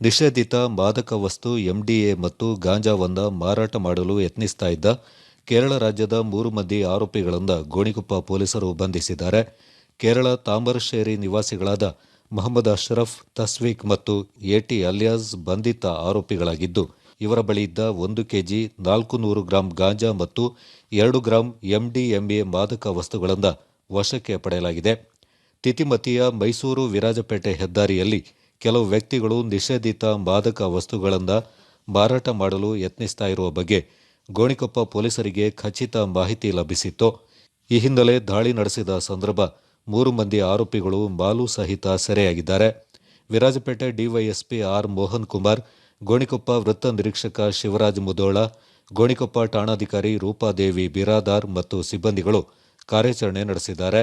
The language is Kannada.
ನಿಷೇಧಿತ ಮಾದಕ ವಸ್ತು ಎಂಡಿಎ ಮತ್ತು ಗಾಂಜಾವನ್ನ ಮಾರಾಟ ಮಾಡಲು ಯತ್ನಿಸ್ತಾ ಇದ್ದ ಕೇರಳ ರಾಜ್ಯದ ಮೂರು ಮಂದಿ ಆರೋಪಿಗಳನ್ನು ಗೋಣಿಕೊಪ್ಪ ಪೊಲೀಸರು ಬಂಧಿಸಿದ್ದಾರೆ. ಕೇರಳ ತಾಮರಶೇರಿ ನಿವಾಸಿಗಳಾದ ಮೊಹಮ್ಮದ್ ಅಶ್ರಫ್, ತಸ್ವೀಕ್ ಮತ್ತು ಎಟಿ ಅಲಿಯಾಸ್ ಬಂಧಿತ ಆರೋಪಿಗಳಾಗಿದ್ದು, ಇವರ ಬಳಿ ಇದ್ದ ಒಂದು ಕೆಜಿ ನಾಲ್ಕು ನೂರು ಗ್ರಾಂ ಗಾಂಜಾ ಮತ್ತು ಎರಡು ಗ್ರಾಂ ಎಂಡಿಎಂಎ ಮಾದಕ ವಸ್ತುಗಳನ್ನು ವಶಕ್ಕೆ ಪಡೆಯಲಾಗಿದೆ. ತಿತಿಮತಿಯ ಮೈಸೂರು ವಿರಾಜಪೇಟೆ ಹೆದ್ದಾರಿಯಲ್ಲಿ ಕೆಲವು ವ್ಯಕ್ತಿಗಳು ನಿಷೇಧಿತ ಮಾದಕ ವಸ್ತುಗಳನ್ನು ಮಾರಾಟ ಮಾಡಲು ಯತ್ನಿಸ್ತಾ ಇರುವ ಬಗ್ಗೆ ಗೋಣಿಕೊಪ್ಪ ಪೊಲೀಸರಿಗೆ ಖಚಿತ ಮಾಹಿತಿ ಲಭಿಸಿತ್ತು. ಈ ಹಿನ್ನೆಲೆ ದಾಳಿ ನಡೆಸಿದ ಸಂದರ್ಭ ಮೂರು ಮಂದಿ ಆರೋಪಿಗಳು ಮಾಲು ಸಹಿತ ಸೆರೆಯಾಗಿದ್ದಾರೆ. ವಿರಾಜಪೇಟೆ ಡಿವೈಎಸ್ಪಿ ಆರ್ ಮೋಹನ್ ಕುಮಾರ್, ಗೋಣಿಕೊಪ್ಪ ವೃತ್ತ ನಿರೀಕ್ಷಕ ಶಿವರಾಜ್ ಮುದೋಳ, ಗೋಣಿಕೊಪ್ಪ ಠಾಣಾಧಿಕಾರಿ ರೂಪಾದೇವಿ ಬಿರಾದಾರ್ ಮತ್ತು ಸಿಬ್ಬಂದಿಗಳು ಕಾರ್ಯಾಚರಣೆ ನಡೆಸಿದ್ದಾರೆ.